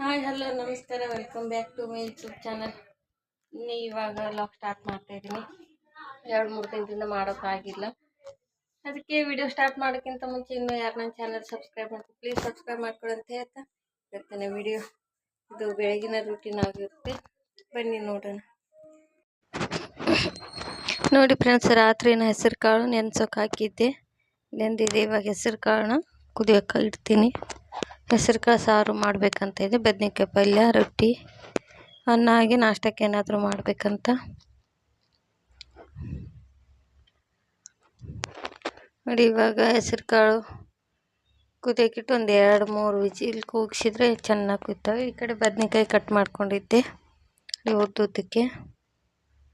Hi hello ನಮಸ್ಕಾರ welcome back to my YouTube channel ನೀ ಇವಾಗ ಲಾಕ್ ಸ್ಟಾರ್ಟ್ ಮಾಡ್ತಾ ಇದ್ದೀನಿ. ಎರಡು, ಮೂರು ದಿನದಿಂದ ಮಾಡೋಕ್ಕಾಗಿಲ್ಲ ಅದಕ್ಕೆ ವಿಡಿಯೋ ಸ್ಟಾರ್ಟ್ ಮಾಡೋಕ್ಕಿಂತ ಮುಂಚೆ ಇನ್ನೂ ಯಾರು ನನ್ನ ಚಾನಲ್ ಸಬ್ಸ್ಕ್ರೈಬ್ ಮಾಡ್ತೀವಿ ಪ್ಲೀಸ್ ಸಬ್ಸ್ಕ್ರೈಬ್ ಮಾಡ್ಕೊಳ್ಳಿ ಅಂತ ಹೇಳ್ತಾ ಇರ್ತೇನೆ ವಿಡಿಯೋ ಇದು ಬೆಳಗಿನ ರೂಟೀನ್ ಆಗಿರುತ್ತೆ. ಬನ್ನಿ ನೋಡೋಣ. ನೋಡಿ ಫ್ರೆಂಡ್ಸ್ ರಾತ್ರಿನ ಹೆಸರು ಕಾಳು ನೆನ್ಸೋಕೆ ಹಾಕಿದ್ದೆ. ನೆಂದಿದೆ ಇವಾಗ ಹೆಸರು ಕಾಳನ್ನ ಕುದಿಯೋಕೆ ಇಡ್ತೀನಿ. ಹೆಸರು ಕಾಳು ಸಾರು ಮಾಡಬೇಕಂತ ಇದೆ ಬದ್ನೆಕಾಯಿ ಪಲ್ಯ, ರೊಟ್ಟಿ, ಅನ್ನ ಹಾಗೆ ನಾಷ್ಟಕ್ಕೆ ಏನಾದರೂ ಮಾಡಬೇಕಂತ. ನೋಡಿ, ಇವಾಗ ಹೆಸರು ಕಾಳು ಕುದಿಯೋಕ್ಕಿಟ್ಟು ಒಂದು ಎರಡು ಮೂರು ವಿಜಿಲ್ ಕೂಗಿಸಿದ್ರೆ ಚೆನ್ನಾಗಿ ಕುಯ್ತವೆ. ಈ ಕಡೆ ಬದನೆಕಾಯಿ ಕಟ್ ಮಾಡ್ಕೊಂಡಿದ್ದೆ ಉದ್ದುದ್ದಕ್ಕೆ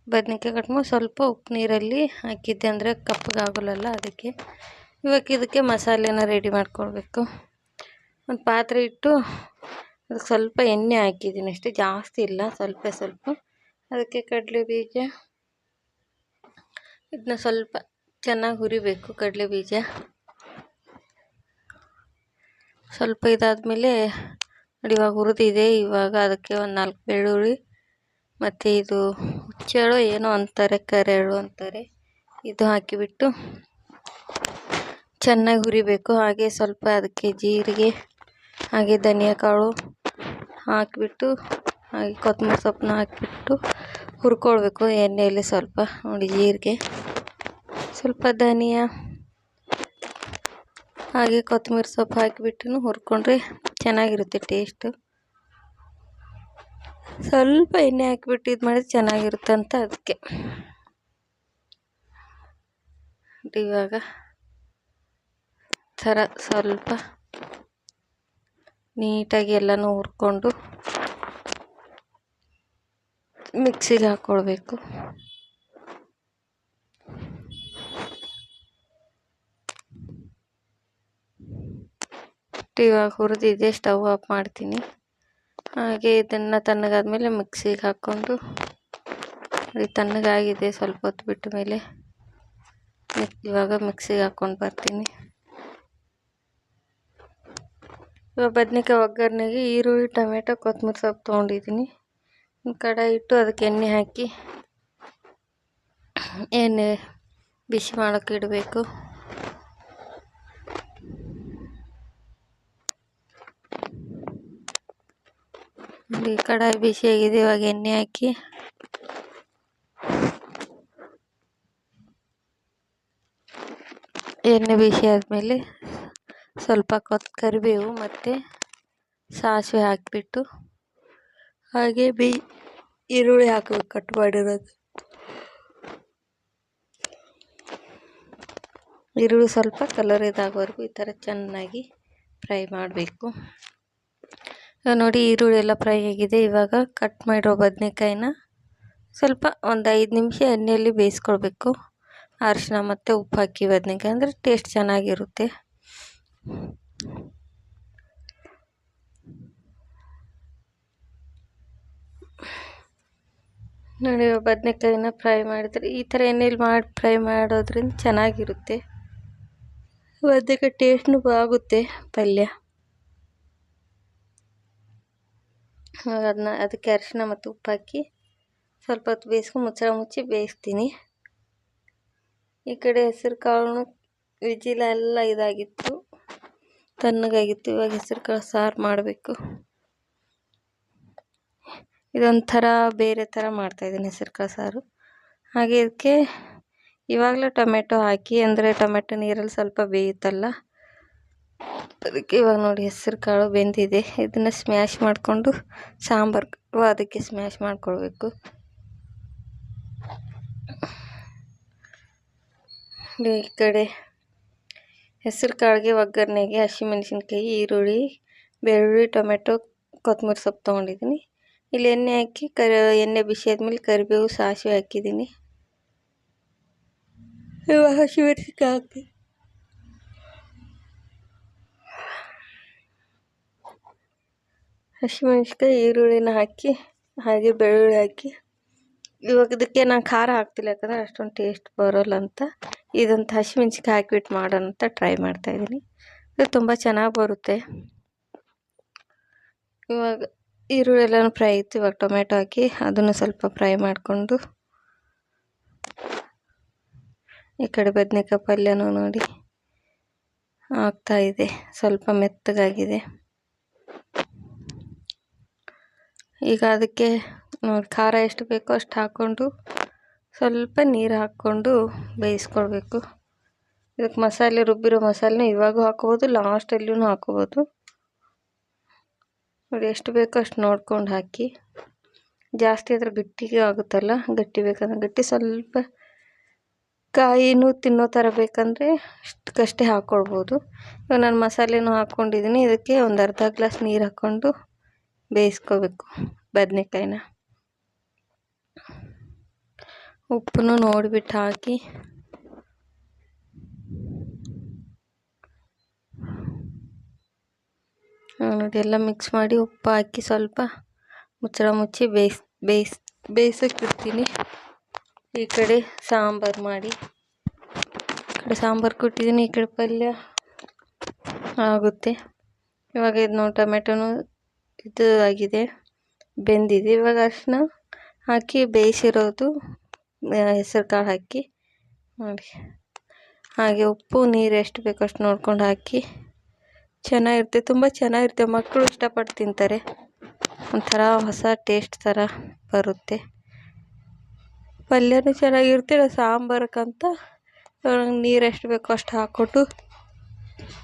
ಬದನೆಕಾಯಿ ಕಟ್ ಮಾಡಿ ಸ್ವಲ್ಪ ಉಪ್ಪು ನೀರಲ್ಲಿ ಹಾಕಿದ್ದೆ ಅಂದರೆ ಕಪ್ಪಗಾಗಲ್ಲಲ್ಲ ಅದಕ್ಕೆ. ಇವಾಗ ಇದಕ್ಕೆ ಮಸಾಲೆನ ರೆಡಿ ಮಾಡ್ಕೊಳ್ಬೇಕು. ಒಂದು ಪಾತ್ರೆ ಇಟ್ಟು ಅದಕ್ಕೆ ಸ್ವಲ್ಪ ಎಣ್ಣೆ ಹಾಕಿದ್ದೀನಿ. ಅಷ್ಟೇ ಜಾಸ್ತಿ ಇಲ್ಲ, ಸ್ವಲ್ಪ ಸ್ವಲ್ಪ. ಅದಕ್ಕೆ ಕಡಲೆ ಬೀಜ. ಇದನ್ನ ಸ್ವಲ್ಪ ಚೆನ್ನಾಗಿ ಹುರಿಬೇಕು ಕಡಲೆ ಬೀಜ. ಸ್ವಲ್ಪ ಇದಾದಮೇಲೆ ನೋಡಿ ಇವಾಗ ಹುರಿದಿದೆ. ಇವಾಗ ಅದಕ್ಕೆ ಒಂದು ನಾಲ್ಕು ಬೆಳ್ಳುಳ್ಳಿ ಮತ್ತು ಇದು ಹುಚ್ಚೆಳು ಏನೋ ಅಂತಾರೆ ಕರೆಳು ಅಂತಾರೆ. ಇದು ಹಾಕಿಬಿಟ್ಟು ಚೆನ್ನಾಗಿ ಹುರಿಬೇಕು. ಹಾಗೆ ಸ್ವಲ್ಪ ಅದಕ್ಕೆ ಜೀರಿಗೆ ಹಾಗೆ ಧನಿಯಾ ಕಾಳು ಹಾಕಿಬಿಟ್ಟು, ಹಾಗೆ ಕೊತ್ತಂಬರಿ ಸೊಪ್ಪನ್ನ ಹಾಕಿಬಿಟ್ಟು ಹುರ್ಕೊಳ್ಬೇಕು ಎಣ್ಣೆಯಲ್ಲಿ ಸ್ವಲ್ಪ. ನೋಡಿ ಜೀರಿಗೆ, ಸ್ವಲ್ಪ ಧನಿಯಾ, ಹಾಗೆ ಕೊತ್ತಂಬರಿ ಸೊಪ್ಪು ಹಾಕಿಬಿಟ್ಟು ಹುರ್ಕೊಂಡ್ರೆ ಚೆನ್ನಾಗಿರುತ್ತೆ ಟೇಸ್ಟು. ಸ್ವಲ್ಪ ಎಣ್ಣೆ ಹಾಕಿಬಿಟ್ಟು ಇದು ಮಾಡಿದ್ರೆ ಚೆನ್ನಾಗಿರುತ್ತೆ ಅಂತ ಅದಕ್ಕೆ. ಇವಾಗ ಥರ ಸ್ವಲ್ಪ ನೀಟಾಗಿ ಎಲ್ಲನೂ ಹುರ್ಕೊಂಡು ಮಿಕ್ಸಿಗೆ ಹಾಕ್ಕೊಳ್ಬೇಕು ಇವಾಗ ಹುರಿದಿದೆ, ಸ್ಟವ್ ಆಫ್ ಮಾಡ್ತೀನಿ. ಹಾಗೆ ಇದನ್ನು ತಣ್ಣಗಾದ್ಮೇಲೆ ಮಿಕ್ಸಿಗೆ ಹಾಕ್ಕೊಂಡು ತಣ್ಣಗಾಗಿದೆ ಸ್ವಲ್ಪ ಹೊತ್ತು ಬಿಟ್ಟ ಮೇಲೆ, ಇವಾಗ ಮಿಕ್ಸಿಗೆ ಹಾಕ್ಕೊಂಡು ಬರ್ತೀನಿ ಇವಾಗ ಬದ್ನೆಕಾಯಿ ಒಗ್ಗರಣೆಗೆ ಈರುಳ್ಳಿ, ಟೊಮೆಟೊ ಕೊತ್ತಂಬರಿ ಸೊಪ್ಪು ತೊಗೊಂಡಿದ್ದೀನಿ. ಕಡಾಯಿ ಇಟ್ಟು ಅದಕ್ಕೆ ಎಣ್ಣೆ ಹಾಕಿ ಎಣ್ಣೆ ಬಿಸಿ ಮಾಡೋಕೆ ಇಡಬೇಕು. ಕಡಾಯಿ ಬಿಸಿಯಾಗಿದೆ ಇವಾಗ ಎಣ್ಣೆ ಹಾಕಿ. ಎಣ್ಣೆ ಬಿಸಿ ಆದಮೇಲೆ ಸ್ವಲ್ಪ ಕೊತ್ ಕರಿಬೇವು ಮತ್ತು ಸಾಸಿವೆ ಹಾಕಿಬಿಟ್ಟು ಹಾಗೆ ಬಿ ಈರುಳ್ಳಿ ಹಾಕಬೇಕು, ಕಟ್ ಮಾಡಿರೋದು. ಈರುಳ್ಳಿ ಸ್ವಲ್ಪ ಕಲರ್ ಇದಾಗೋವರೆಗೂ ಈ ಥರ ಚೆನ್ನಾಗಿ ಫ್ರೈ ಮಾಡಬೇಕು. ನೋಡಿ ಈರುಳ್ಳಿ ಎಲ್ಲ ಫ್ರೈ ಆಗಿದೆ. ಇವಾಗ ಕಟ್ ಮಾಡಿರೋ ಬದನೆಕಾಯಿನ ಸ್ವಲ್ಪ ಒಂದು ಐದು ನಿಮಿಷ ಎಣ್ಣೆಯಲ್ಲಿ ಬೇಯಿಸ್ಕೊಳ್ಬೇಕು. ಅರಿಶಿನ ಮತ್ತು ಉಪ್ಪು ಹಾಕಿ ಬದನೆಕಾಯಿ ಅಂದರೆ ಟೇಸ್ಟ್ ಚೆನ್ನಾಗಿರುತ್ತೆ. ನೋಡಿ ಬದನೆಕಾಯಿನ ಫ್ರೈ ಮಾಡಿದ್ರೆ ಈ ಥರ ಎಣ್ಣೆಲಿ ಮಾಡಿ ಫ್ರೈ ಮಾಡೋದ್ರಿಂದ ಚೆನ್ನಾಗಿರುತ್ತೆ. ಬದನೆಕಾಯಿ ಟೇಸ್ಟ್ನು ಆಗುತ್ತೆ ಪಲ್ಯ. ಅದನ್ನ, ಅದಕ್ಕೆ ಅರಿಶಿನ ಮತ್ತು ಉಪ್ಪು ಹಾಕಿ ಸ್ವಲ್ಪ ಹೊತ್ತು ಬೇಯಿಸ್ಕೊಂಡು ಮುಚ್ಚಳ ಮುಚ್ಚಿ ಬೇಯಿಸ್ತೀನಿ. ಈ ಕಡೆ ಹೆಸರು ಕಾಳು, ವಿಜಿಲ ಎಲ್ಲ ಇದಾಗಿತ್ತು. ತಣ್ಣಗಾಗಿತ್ತು. ಇವಾಗ ಹೆಸರು ಕಾಳು ಸಾರು ಮಾಡಬೇಕು. ಇದೊಂಥರ ಬೇರೆ ಥರ ಮಾಡ್ತಾಯಿದ್ದೀನಿ ಹೆಸರು ಕಾಳು ಸಾರು. ಹಾಗೆ ಇದಕ್ಕೆ ಇವಾಗಲೇ ಟೊಮೆಟೊ ಹಾಕಿ, ಅಂದರೆ ಟೊಮೆಟೊ ನೀರಲ್ಲಿ ಸ್ವಲ್ಪ ಬೇಯುತ್ತಲ್ಲ, ಅದಕ್ಕೆ ಇವಾಗ ನೋಡಿ ಹೆಸರು ಕಾಳು ಬೆಂದಿದೆ. ಇದನ್ನು ಸ್ಮ್ಯಾಶ್ ಮಾಡಿಕೊಂಡು ಸಾಂಬಾರು, ಅದಕ್ಕೆ ಸ್ಮ್ಯಾಶ್ ಮಾಡಿಕೊಳ್ಬೇಕು. ಈ ಕಡೆ ಹೆಸರು ಕಾಳಿಗೆ ಒಗ್ಗರಣೆಗೆ ಹಸಿಮೆಣಸಿನ್ಕಾಯಿ, ಈರುಳ್ಳಿ, ಬೆಳ್ಳುಳ್ಳಿ, ಟೊಮೆಟೊ, ಕೊತ್ತಂಬರಿ ಸೊಪ್ಪು ತೊಗೊಂಡಿದ್ದೀನಿ. ಇಲ್ಲಿ ಎಣ್ಣೆ ಹಾಕಿ ಕರಿ, ಎಣ್ಣೆ ಬಿಸಿ ಆದಮೇಲೆ ಕರಿಬೇವು, ಸಾಸಿವೆ ಹಾಕಿದ್ದೀನಿ. ಇವಾಗ ಹಸಿಮೆಣಸಿನ್ಕಾಯಿ ಹಾಕ್ತೀನಿ. ಹಸಿಮೆಣ್ಸಿಕಾಯಿ ಈರುಳ್ಳಿನ ಹಾಕಿ, ಹಾಗೆ ಬೆಳ್ಳುಳ್ಳಿ ಹಾಕಿ. ಇವಾಗ ಇದಕ್ಕೆ ನಾನು ಖಾರ ಹಾಕ್ತಿಲ್ಲ, ಯಾಕಂದರೆ ಅಷ್ಟೊಂದು ಟೇಸ್ಟ್ ಬರೋಲ್ಲ ಅಂತ. ಇದಂತ ಹಸಿಮೆಣ್ಸಿಕಾಯಿ ಹಾಕಿಬಿಟ್ಟು ಮಾಡೋಣ ಅಂತ ಟ್ರೈ ಮಾಡ್ತಾಯಿದ್ದೀನಿ ಇದು ತುಂಬ ಚೆನ್ನಾಗಿ ಬರುತ್ತೆ. ಇವಾಗ ಈರುಳ್ಳಿ ಎಲ್ಲನೂ ಫ್ರೈ ಇತ್ತು, ಇವಾಗ ಟೊಮೆಟೊ ಹಾಕಿ ಅದನ್ನು ಸ್ವಲ್ಪ ಫ್ರೈ ಮಾಡಿಕೊಂಡು ಈ ಕಡೆ ಬದ್ನೆಕಾಯಿ ಪಲ್ಯನೂ ನೋಡಿ ಆಗ್ತಾ ಇದೆ, ಸ್ವಲ್ಪ ಮೆತ್ತಗಾಗಿದೆ. ಈಗ ಅದಕ್ಕೆ ನೋಡಿ, ಖಾರ ಎಷ್ಟು ಬೇಕೋ ಅಷ್ಟು ಹಾಕ್ಕೊಂಡು ಸ್ವಲ್ಪ ನೀರು ಹಾಕ್ಕೊಂಡು ಬೇಯಿಸ್ಕೊಳ್ಬೇಕು. ಇದಕ್ಕೆ ಮಸಾಲೆ, ರುಬ್ಬಿರೋ ಮಸಾಲೆನ ಇವಾಗೂ ಹಾಕ್ಬೋದು ಲಾಸ್ಟಲ್ಲೂ ಹಾಕ್ಕೋಬೋದು ನೋಡಿ, ಎಷ್ಟು ಬೇಕೋ ಅಷ್ಟು ನೋಡ್ಕೊಂಡು ಹಾಕಿ. ಜಾಸ್ತಿ ಆದರೆ ಗಟ್ಟಿಗೆ ಆಗುತ್ತಲ್ಲ, ಗಟ್ಟಿ ಬೇಕಂದ್ರೆ ಗಟ್ಟಿ, ಸ್ವಲ್ಪ ಕಾಯಿನೂ ತಿನ್ನೋ ಥರ ಬೇಕಂದರೆ ಅಷ್ಟಕ್ಕಷ್ಟೇ ಹಾಕ್ಕೊಳ್ಬೋದು. ಇವಾಗ ನಾನು ಮಸಾಲೆನೂ ಹಾಕ್ಕೊಂಡಿದ್ದೀನಿ, ಇದಕ್ಕೆ ಒಂದು ಅರ್ಧ ಗ್ಲಾಸ್ ನೀರು ಹಾಕ್ಕೊಂಡು ಬೇಯಿಸ್ಕೋಬೇಕು, ಬದನೆಕಾಯಿನ. ಉಪ್ಪನ್ನು ನೋಡಿಬಿಟ್ಟು ಹಾಕಿ. ಎಲ್ಲ ಮಿಕ್ಸ್ ಮಾಡಿ ಉಪ್ಪು ಹಾಕಿ ಸ್ವಲ್ಪ ಮುಚ್ಚಳ ಮುಚ್ಚಿ ಬೇಯಿಸ್, ಬೇಯಿಸಿ ಬೇಯಿಸೋಕೆ ಇಡ್ತೀನಿ ಈ ಕಡೆ ಸಾಂಬಾರು ಮಾಡಿ. ಈ ಕಡೆ ಸಾಂಬಾರು ಕೊಟ್ಟಿದ್ದೀನಿ, ಈ ಕಡೆ ಪಲ್ಯ ಆಗುತ್ತೆ. ಇವಾಗ ಇದು ನೋಡಿ ಟೊಮೆಟೊನು ಇದು ಆಗಿದೆ, ಬೆಂದಿದೆ. ಇವಾಗ ಅರಿಶಿನ ಹಾಕಿ ಬೇಯಿಸಿರೋದು ಹೆಸರು ಕಾಳು ಹಾಕಿ ನೋಡಿ. ಹಾಗೆ ಉಪ್ಪು, ನೀರು ಎಷ್ಟು ಬೇಕು ಅಷ್ಟು ನೋಡ್ಕೊಂಡು ಹಾಕಿ. ಚೆನ್ನಾಗಿರುತ್ತೆ, ತುಂಬ ಚೆನ್ನಾಗಿರುತ್ತೆ. ಮಕ್ಕಳು ಇಷ್ಟಪಟ್ಟು ತಿಂತಾರೆ. ಒಂಥರ ಹೊಸ ಟೇಸ್ಟ್ ಥರ ಬರುತ್ತೆ. ಪಲ್ಯನೂ ಚೆನ್ನಾಗಿರುತ್ತೆ ಸಾಂಬಾರಕ್ಕಂತ ನೀರು ಎಷ್ಟು ಬೇಕೋ ಅಷ್ಟು ಹಾಕ್ಕೊಟ್ಟು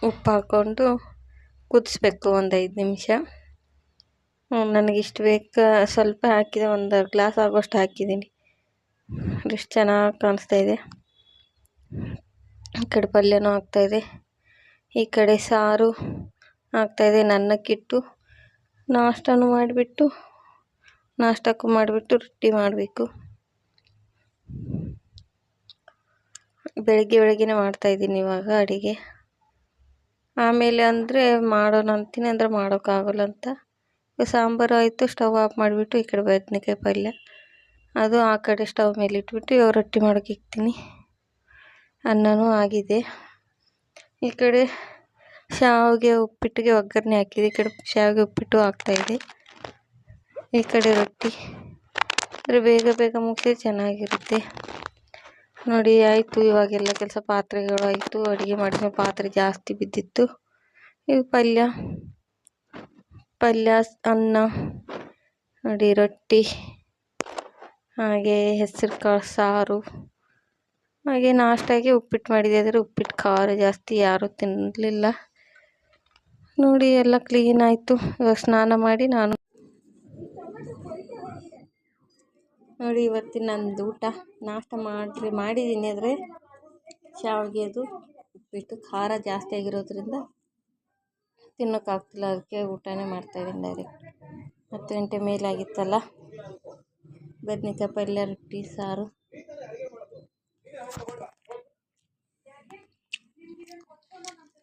ಉಪ್ಪು ಹಾಕ್ಕೊಂಡು ಕುದಿಸ್ಬೇಕು ಒಂದು ಐದು ನಿಮಿಷ. ನನಗಿಷ್ಟು ಬೇಕು, ಸ್ವಲ್ಪ ಹಾಕಿದೆ ಒಂದು ಗ್ಲಾಸ್ ಆಗೋಷ್ಟು ಹಾಕಿದ್ದೀನಿ ಎಷ್ಟು ಚೆನ್ನಾಗಿ ಕಾಣಿಸ್ತಾ ಇದೆ. ಈ ಕಡೆ ಪಲ್ಯನೂ ಆಗ್ತಾಯಿದೆ ಈ ಕಡೆ ಸಾರು ಆಗ್ತಾಯಿದೆ ನನ್ನಕ್ಕಿಟ್ಟು ನಾಷ್ಟನೂ ಮಾಡಿಬಿಟ್ಟು, ನಾಷ್ಟಕ್ಕೂ ಮಾಡಿಬಿಟ್ಟು ರೊಟ್ಟಿ ಮಾಡಬೇಕು. ಬೆಳಗ್ಗೆ ಬೆಳಗ್ಗೆನೇ ಮಾಡ್ತಾಯಿದ್ದೀನಿ ಇವಾಗ ಅಡುಗೆ. ಆಮೇಲೆ ಅಂದರೆ ಮಾಡೋಣ ಅಂತೀನಿ, ಅಂದರೆ ಮಾಡೋಕ್ಕಾಗಲ್ಲ ಅಂತ. ಸಾಂಬಾರು ಆಯಿತು, ಸ್ಟವ್ ಆಫ್ ಮಾಡಿಬಿಟ್ಟು ಈ ಕಡೆ ಬದನೇಕಾಯಿ ಪಲ್ಯ. ಅದು ಆ ಕಡೆ ಸ್ಟವ್ ಮೇಲೆ ಇಟ್ಬಿಟ್ಟು ಇವಾಗ ರೊಟ್ಟಿ ಮಾಡೋಕೆ ಇಕ್ತೀನಿ. ಅನ್ನನೂ ಆಗಿದೆ. ಈ ಕಡೆ ಶಾವಿಗೆ ಉಪ್ಪಿಟ್ಟಿಗೆ ಒಗ್ಗರಣೆ ಹಾಕಿದೆ. ಈ ಕಡೆ ಶಾವಿಗೆ ಉಪ್ಪಿಟ್ಟು ಆಗ್ತಾಯಿದೆ ಈ ಕಡೆ ರೊಟ್ಟಿ. ಅಂದರೆ ಬೇಗ ಬೇಗ ಮುಗಿಸಿ ಚೆನ್ನಾಗಿರುತ್ತೆ. ನೋಡಿ, ಆಯಿತು, ಇವಾಗೆಲ್ಲ ಕೆಲಸ ಪಾತ್ರೆಗಳು ಆಯಿತು. ಅಡುಗೆ ಮಾಡಿದ ಪಾತ್ರೆ ಜಾಸ್ತಿ ಬಿದ್ದಿತ್ತು. ಈಗ ಪಲ್ಯ. ಪಲ್ಯ, ಅನ್ನ, ನೋಡಿ, ರೊಟ್ಟಿ. ಹಾಗೆ ಹೆಸರು ಕಾಳು ಸಾರು. ಹಾಗೆ ನಾಷ್ಟಾಗೆ ಉಪ್ಪಿಟ್ಟು ಮಾಡಿದೆ. ಆದರೆ ಉಪ್ಪಿಟ್ಟು ಖಾರ ಜಾಸ್ತಿ ಯಾರೂ ತಿನ್ನಲಿಲ್ಲ ನೋಡಿ ಎಲ್ಲ ಕ್ಲೀನ್ ಆಯಿತು. ಇವಾಗ ಸ್ನಾನ ಮಾಡಿ ನಾನು ನೋಡಿ ಇವತ್ತಿನ ನಂದು ಊಟ. ನಾಷ್ಟ ಮಾಡಿರಿ, ಮಾಡಿದ್ದೀನಿ. ಆದರೆ ಶಾವಿಗೆದು ಉಪ್ಪಿಟ್ಟು ಖಾರ ಜಾಸ್ತಿ ಆಗಿರೋದ್ರಿಂದ ತಿನ್ನೋಕ್ಕಾಗ್ತಿಲ್ಲ. ಅದಕ್ಕೆ ಊಟನೇ ಮಾಡ್ತಾಯಿದ್ದೀನಿ ಡೈರೆಕ್ಟ್ ಹತ್ತು ಗಂಟೆ ಮೇಲಾಗಿತ್ತಲ್ಲ. ಬದ್ನೆಕಾಯಿ ಪಲ್ಯ, ರೊಟ್ಟಿ, ಸಾರು.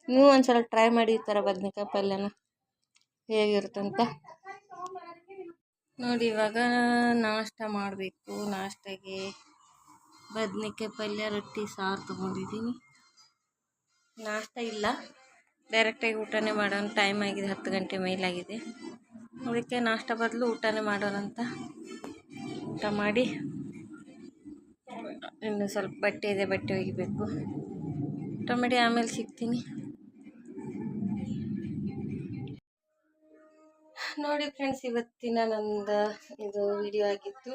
ನೀವು ಒಂದ್ಸಲ ಟ್ರೈ ಮಾಡಿ ಈ ಥರ ಬದ್ನೆಕಾಯಿ ಪಲ್ಯನ ಹೇಗಿರುತ್ತಂತ. ನೋಡಿ, ಇವಾಗ ನಾಷ್ಟ ಮಾಡಬೇಕು. ನಾಷ್ಟಗೆ ಬದ್ನಿಕಾಯಿ ಪಲ್ಯ, ರೊಟ್ಟಿ, ಸಾರು ತೊಗೊಂಡಿದ್ದೀನಿ. ನಾಷ್ಟ ಇಲ್ಲ. ಡೈರೆಕ್ಟಾಗಿ ಊಟನೇ ಮಾಡೋಣ. ಟೈಮ್ ಆಗಿದೆ. ಹತ್ತು ಗಂಟೆ ಮೇಲಾಗಿದೆ. ಅದಕ್ಕೆ ನಾಷ್ಟ ಬದಲು ಊಟನೇ ಮಾಡೋಣ ಅಂತ ಊಟ ಮಾಡಿ. ಇನ್ನು ಸ್ವಲ್ಪ ಬಟ್ಟೆ ಇದೆ, ಬಟ್ಟೆ ಒಗಿಬೇಕು. ಊಟ ಮಾಡಿ ಆಮೇಲೆ ಸಿಗ್ತೀನಿ. ನೋಡಿ ಫ್ರೆಂಡ್ಸ್ ಇವತ್ತಿನ ನಂದು ಇದು ವಿಡಿಯೋ ಆಗಿತ್ತು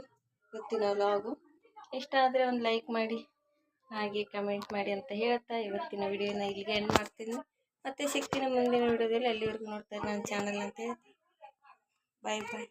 ಇವತ್ತಿನ ವ್ಲಾಗು ಇಷ್ಟ ಆದರೆ ಒಂದು ಲೈಕ್ ಮಾಡಿ, ಹಾಗೆ ಕಮೆಂಟ್ ಮಾಡಿ ಅಂತ ಹೇಳ್ತಾ ಇವತ್ತಿನ ವಿಡಿಯೋನ ಇಲ್ಲಿಗೆ ಎಂಡ್ ಮಾಡ್ತೀನಿ. ಮತ್ತೆ ಸಿಗ್ತೀನಿ ಮುಂದಿನ ವಿಡಿಯೋದಲ್ಲಿ ಅಲ್ಲಿವರೆಗೂ ನೋಡ್ತಾ ನನ್ನ ಚಾನಲ್ ಅಂತ ಹೇಳ್ತೀನಿ. ಬಾಯ್ ಬಾಯ್